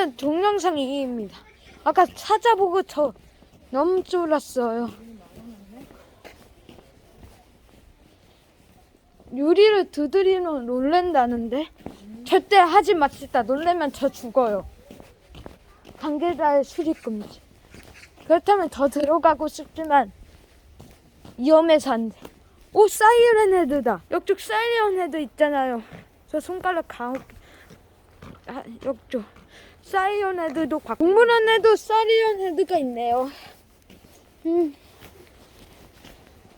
저는 동영상 2입니다. 아까 찾아보고 저 너무 쫄았어요. 유리를 두드리면 놀랜다는데 절대 하지 맙시다. 놀래면 저 죽어요. 관계자의 출입 금지. 그렇다면 더 들어가고 싶지만 위험해서 안 돼. 오 사이렌 헤드다. 이쪽 사이렌 헤드 있잖아요. 저 손가락 가. 아, 이쪽 사이렌 헤드도 과. 동물원에도 사이렌 헤드가 있네요. 음.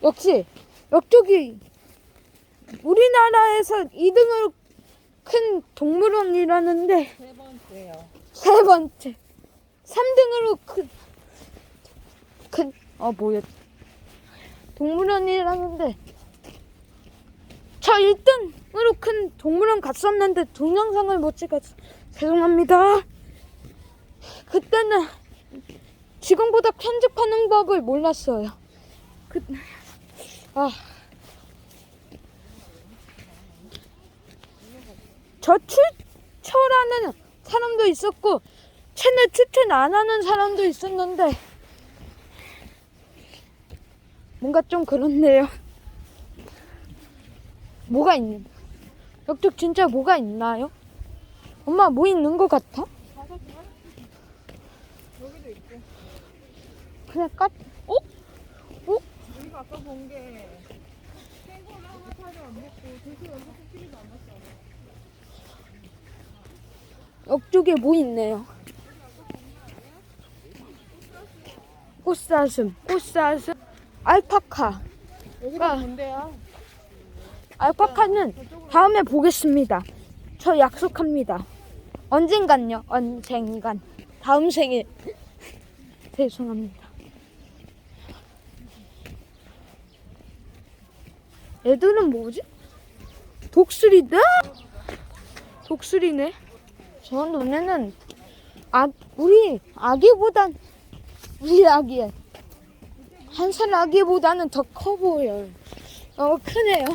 역시 이쪽이 우리나라에서 2등으로 큰 동물원이라는데 세 번째요. 세 번째 3등으로 큰 큰, 어, 뭐야. 동물원이라는데, 저 1등으로 큰 동물원 갔었는데, 동영상을 못 찍어서, 죄송합니다. 그때는, 지금보다 편집하는 법을 몰랐어요. 그, 아. 저 추천하는 사람도 있었고, 채널 추천 안 하는 사람도 있었는데, 뭔가 좀 그렇네요. 뭐가 있는? 여쪽 진짜 뭐가 있나요? 엄마 뭐 있는 것 같아? 그냥 까? 어? 우리가 아까 본게 생선 하나 사료 안 먹고 돼지 연속 코끼리도 안 났어. 옆쪽에 뭐 있네요. 꽃사슴, 꽃사슴, 알파카. 여기가 아. 뭔데야? 알파카는 다음에 보겠습니다. 저 약속합니다. 언젠간요, 언젠간. 다음 생에. 죄송합니다. 애들은 뭐지? 독수리다? 독수리네. 저 눈에는 아, 우리 아기보단 우리 아기 한 살 아기보다는 더 커 보여요. 어 크네요.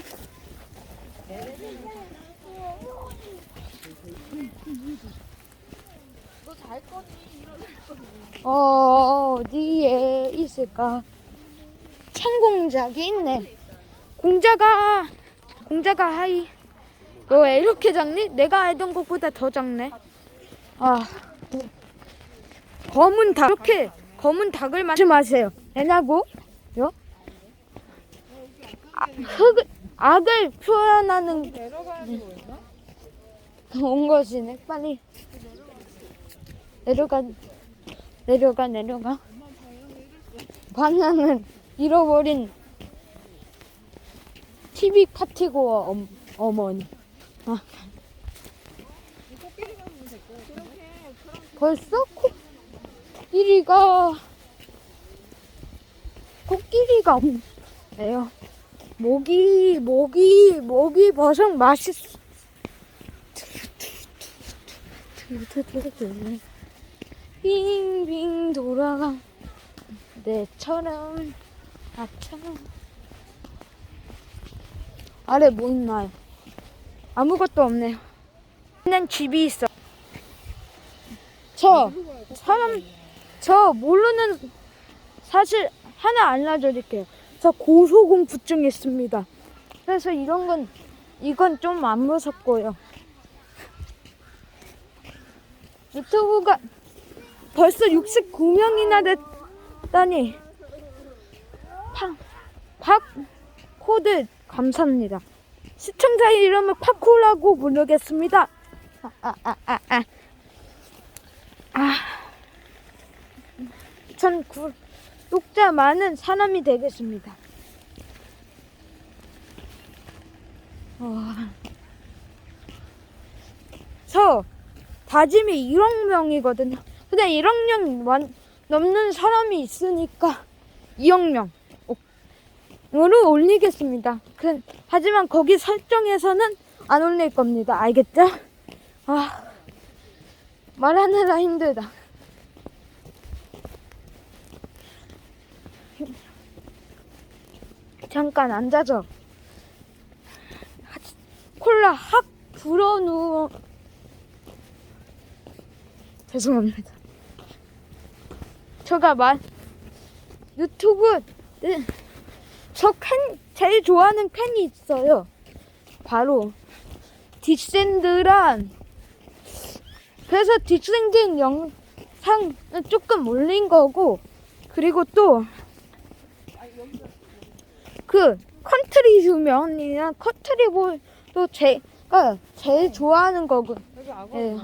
너잘 거니? 어, 어디에 있을까? 창공작이 있네. 공자가 공자가 하이. 너왜 이렇게 작니? 내가 알던 것보다 더 작네. 아, 검은 닭 이렇게 검은 닭을 맞지 마세요. 애나고 요? 아, 흑 악을 표현하는 뭐였나? 온 것이네. 빨리 내려가 내려가 내려가. 방향은 잃어버린 TV 파티고 엄, 어머니. 아, 벌써 코끼리가 코끼리가 없네요. 모기 모기 모기 버섯 맛있어. 빙빙 돌아가 내처럼 나처럼 아래 뭐 있나요? 아무것도 없네요. 그냥 집이 있어. 저 사람 저 모르는 사실 하나 알려드릴게요. 저 고소공포증 있습니다. 그래서 이런 건 이건 좀 안 무섭고요. 유튜브가 벌써 69명이나 됐다니 팍, 팍 코드 감사합니다. 시청자 이름을 파코라고 부르겠습니다. 아, 아, 아, 아, 아. 아. 전 구독자 많은 사람이 되겠습니다. 와. 저 다짐이 1억 명이거든요. 근데 1억 명 완- 넘는 사람이 있으니까 2억 명 으로 올리겠습니다. 그, 하지만 거기 설정에서는 안 올릴 겁니다. 알겠죠? 아, 말하느라 힘들다. 잠깐 앉아줘. 콜라 확 불어 누워. 죄송합니다. 말 유튜브 네, 저캔 제일 좋아하는 캔이 있어요. 바로 디센드란 그래서 디센드 영상을 조금 올린 거고 그리고 또 그 컨트리 유명이나 컨트리 볼도 제가 제일 좋아하는 거고 여기 악어 예.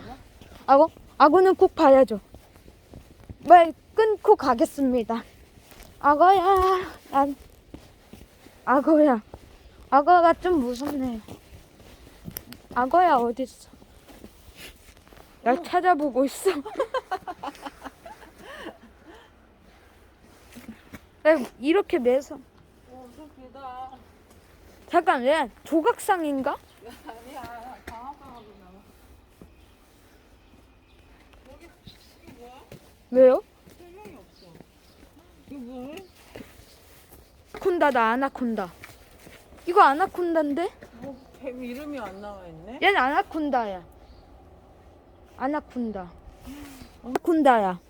악어? 악어는 꼭 봐야죠. 말 끊고 가겠습니다. 악어야, 난 악어야. 악어가 좀 무섭네요. 악어야 어딨어? 날 찾아보고 있어. 나 이렇게 매서 어, 좀 길다. 잠깐 얘 조각상인가? 아니야, 강화강하고 나와. 여기 뭐야? 왜요? 설명이 없어. 이거 뭐해? 콘다다 아나콘다. 이거 아나콘다인데? 뭐, 뱀 이름이 안 나와 있네? 얘는 아나콘다야. 아나콘다. 아나콘다야.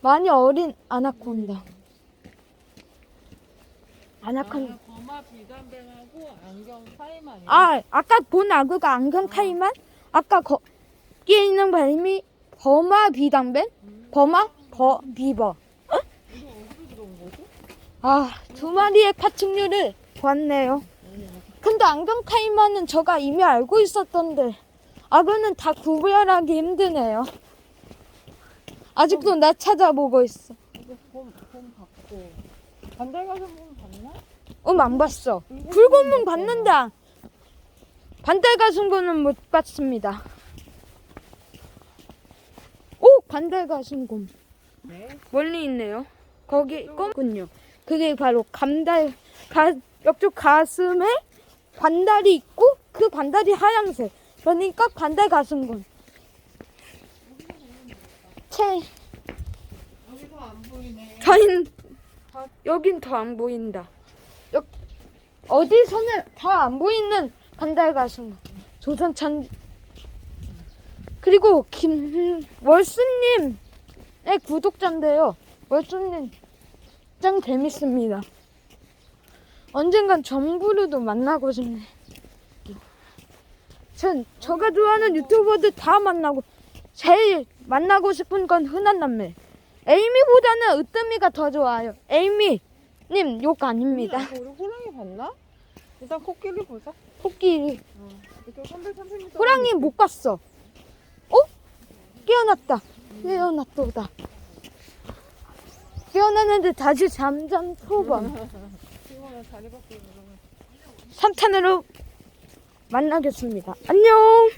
많이 어린 아나콘다. 아나콘. 아, 거마 비단뱀하고 안경 사이만이야. 아, 아까 본 악어가 안경 타이만? 아까 거기에 있는 뱀이 버마 비담뱀? 버마? 버, 비버. 이거 어디서 들어온 거지? 아, 두 마리의 파충류를 봤네요. 근데 안경 타이만은 저가 이미 알고 있었던데, 악어는 다 구별하기 힘드네요. 아직도 나 찾아보고 있어. 반달 가서 봄 봤나? 음, 안 봤어. 붉은문 봤는데, 안- 반달 가슴곰은 못 봤습니다. 오! 반달 가슴곰. 네. 멀리 있네요. 거기 껌군요. 그게 바로 감달, 가, 옆쪽 가슴에 반달이 있고, 그 반달이 하얀색. 그러니까 반달 가슴곰. 채, 여기서 안 보이네. 저흰, 여긴 더 안 보인다. 여, 어디서는 다 안 보이는 반달 가슴. 조선찬. 그리고 김, 월수님의 구독자인데요. 월수님, 짱 재밌습니다. 언젠간 정부르도 만나고 싶네. 전, 저가 좋아하는 유튜버들 다 만나고, 제일 만나고 싶은 건 흔한 남매. 에이미보다는 으뜸이가 더 좋아요. 에이미, 님, 욕 아닙니다. 우리 호랑이 봤나? 일단 코끼리 보자. 코끼리. 330m. 호랑이 못 봤어. 어? 깨어났다. 깨어났도다. 깨어났는데 다시 잠잠 초반. 친구는 자리 바꾸고 그러면. 3탄으로 만나겠습니다. 안녕!